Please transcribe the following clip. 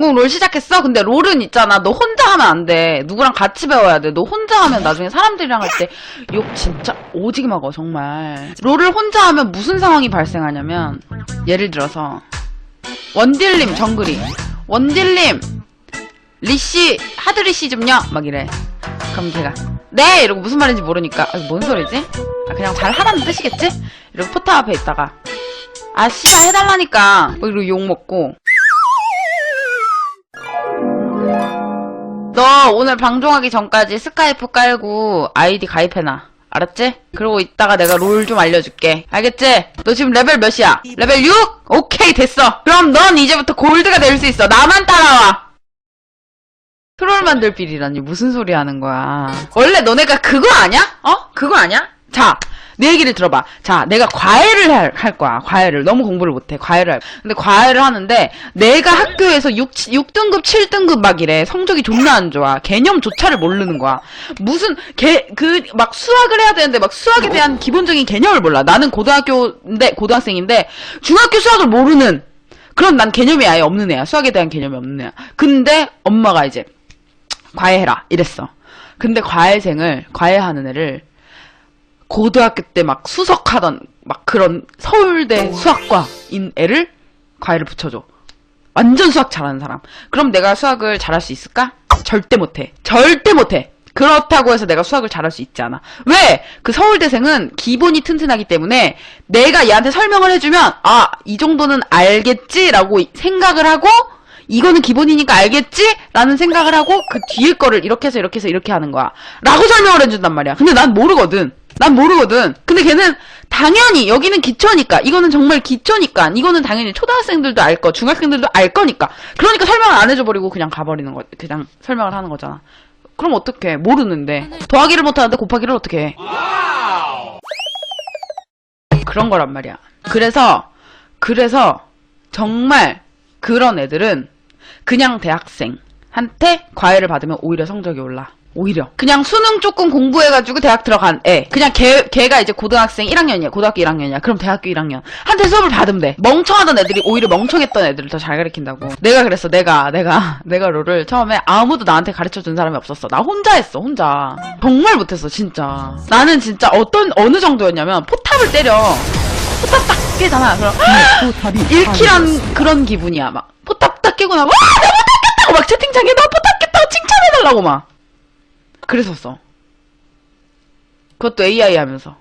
응, 롤 시작했어? 근데 롤은 있잖아. 너 혼자 하면 안 돼. 누구랑 같이 배워야 돼. 너 혼자 하면 나중에 사람들이랑 할 때 욕 진짜 오지게 먹어, 정말. 롤을 혼자 하면 무슨 상황이 발생하냐면, 예를 들어서, 원딜님 정글이, 원딜님, 리씨, 하드리씨 좀요? 막 이래. 그럼 걔가, 네! 이러고 무슨 말인지 모르니까, 아, 뭔 소리지? 아, 그냥 잘 하라는 뜻이겠지? 이러고 포탑 앞에 있다가, 아, 씨발 해달라니까. 뭐 이러고 욕먹고. 너 오늘 방송하기 전까지 스카이프 깔고 아이디 가입해놔. 알았지? 그러고 이따가 내가 롤 좀 알려줄게. 알겠지? 너 지금 레벨 몇이야? 레벨 6? 오케이, 됐어. 그럼 넌 이제부터 골드가 될 수 있어. 나만 따라와. 트롤 만들 빌이라니 무슨 소리 하는 거야. 원래 너네가 그거 아냐? 어? 그거 아냐? 자, 내 얘기를 들어봐. 자, 내가 과외를 할, 할 거야. 과외를. 너무 공부를 못해. 과외를 할 근데 과외를 하는데 내가 학교에서 6, 6등급, 7등급 막 이래. 성적이 존나 안 좋아. 개념조차를 모르는 거야. 무슨 개, 그, 막 수학을 해야 되는데 막 수학에 대한 기본적인 개념을 몰라. 나는 고등학교인데, 고등학생인데 중학교 수학을 모르는 그런 난 개념이 아예 없는 애야. 수학에 대한 개념이 없는 애야. 근데 엄마가 이제 과외해라 이랬어. 근데 과외생을 과외하는 애를 고등학교 때 막 수석하던 막 그런 서울대 수학과인 애를 과외를 붙여줘. 완전 수학 잘하는 사람. 그럼 내가 수학을 잘할 수 있을까? 절대 못해. 절대 못해. 그렇다고 해서 내가 수학을 잘할 수 있지 않아. 왜? 그 서울대생은 기본이 튼튼하기 때문에 내가 얘한테 설명을 해주면, 아, 이 정도는 알겠지라고 생각을 하고, 이거는 기본이니까 알겠지? 라는 생각을 하고, 그 뒤에 거를 이렇게 해서 이렇게 해서 이렇게 하는 거야. 라고 설명을 해준단 말이야. 근데 난 모르거든. 난 모르거든. 근데 걔는 당연히 여기는 기초니까 이거는 정말 기초니까 이거는 당연히 초등학생들도 알 거, 중학생들도 알 거니까. 그러니까 설명을 안 해줘 버리고 그냥 가버리는 거, 그냥 설명을 하는 거잖아. 그럼 어떡해? 모르는데 더하기를 못하는데 곱하기를 어떻게 해? 그런 거란 말이야. 그래서 그래서 정말 그런 애들은 그냥 대학생한테 과외를 받으면 오히려 성적이 올라. 오히려. 그냥 수능 조금 공부해가지고 대학 들어간 애. 그냥 걔 걔가 이제 고등학생 1학년이야. 고등학교 1학년이야. 그럼 대학교 1학년. 한테 수업을 받으면 돼. 멍청하던 애들이 오히려 멍청했던 애들을 더 잘 가르친다고. 내가 그랬어. 내가 내가 내가 롤을 처음에 아무도 나한테 가르쳐 준 사람이 없었어. 나 혼자 했어. 혼자. 정말 못했어 진짜. 나는 진짜 어떤 어느 정도였냐면 포탑을 때려. 포탑 딱 깨잖아. 그럼 포탑이 1킬한 그런 기분이야. 막 포탑 딱 깨고 나면 와나 포탑 깼다고 막 채팅창에 나 포탑 깼다고 칭찬해달라고 막 그랬었어. 그것도 AI 하면서